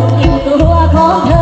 ดอิ่มตัวของเธอ